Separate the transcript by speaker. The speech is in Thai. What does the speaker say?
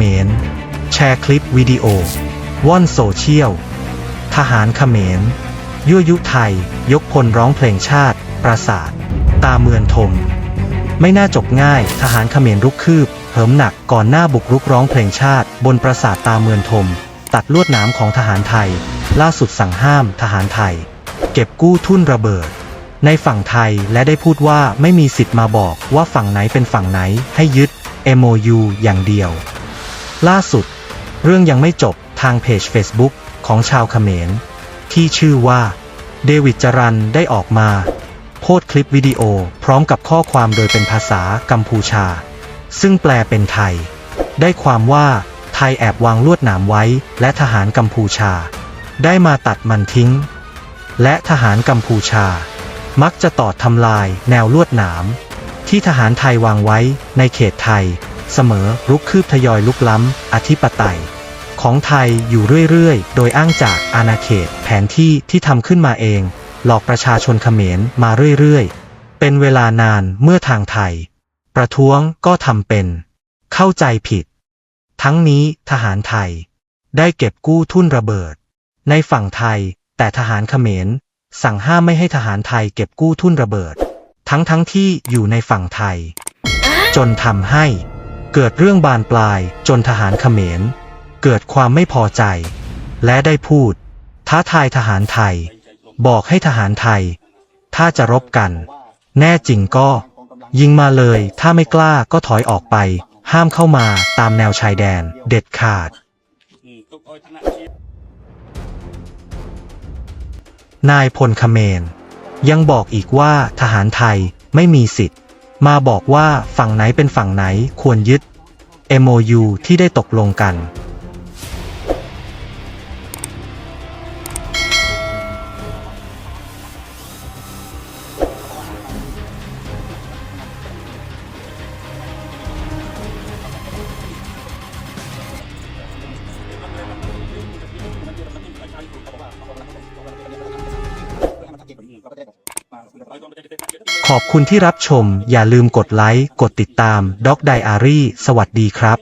Speaker 1: มร แชร์คลิปวิดีโอ ว่อนโซเชียล ทหารเขมร ยั่วยุไทย ยกพลร้องเพลงชาติ ปราสาทตาเมือนทม ไม่น่าจบง่าย ทหารเขมรรุกคืบ เหิมหนักก่อนหน้าบุกรุกร้องเพลงชาติ บนปราสาทตาเมือนทม ตัดลวดหนามของทหารไทย ล่าสุดสั่งห้ามทหารไทย เก็บกู้ทุ่นระเบิดในฝั่งไทยและได้พูดว่าไม่มีสิทธิ์มาบอกว่าฝั่งไหนเป็นฝั่งไหนให้ยึด MOU อย่างเดียว ล่าสุด เรื่องยังไม่จบทางเพจ Facebook ของชาวเขมร ที่ชื่อว่า เดวิดจรันได้ออกมา โพสคลิปวิดีโอพร้อมกับข้อความโดยเป็นภาษากัมพูชา ซึ่งแปลเป็นไทย ได้ความว่าไทยแอบวางลวดหนามไว้ และทหารกัมพูชา ได้มาตัดมันทิ้ง และทหารกัมพูชา มักจะต่อทำลายแนวลวดหนาม ที่ทหารไทยวางไว้ในเขตไทย เสมอรุกคืบทยอยลุกล้ำ อธิปไตย ของไทยอยู่เรื่อยๆ โดยอ้างจากอาณาเขตแผนที่ที่ทำขึ้นมาเอง หลอกประชาชนเขมรมาเรื่อยๆ เป็นเวลานานเมื่อทางไทย ประท้วงก็ทำเป็น เข้าใจผิด ทั้งนี้ทหารไทย ได้เก็บกู้ทุ่นระเบิด ในฝั่งไทย แต่ทหารเขมร สั่งห้ามไม่ให้ทหารไทยเก็บกู้ทุ่นระเบิด ทั้งทั้งที่อยู่ในฝั่งไทย จนทำให้ เกิดเรื่องบานปลายจนทหารเขมร เกิดความไม่พอใจ และได้พูด ท้าทายทหารไทย บอกให้ทหารไทย ถ้าจะรบกัน แน่จริงก็ ยิงมาเลย ถ้าไม่กล้าก็ถอยออกไป ห้ามเข้ามาตามแนวชายแดน เด็ดขาด นายพลคเมนยังบอกอีกว่าทหารไทยไม่มีสิทธิ์ มาบอกว่าฝั่งไหนเป็นฝั่งไหนควรยึด MOU ที่ได้ตกลงกัน ขอบคุณที่รับชม อย่าลืมกดไลค์ กดติดตามด็อกไดอารี่ สวัสดีครับ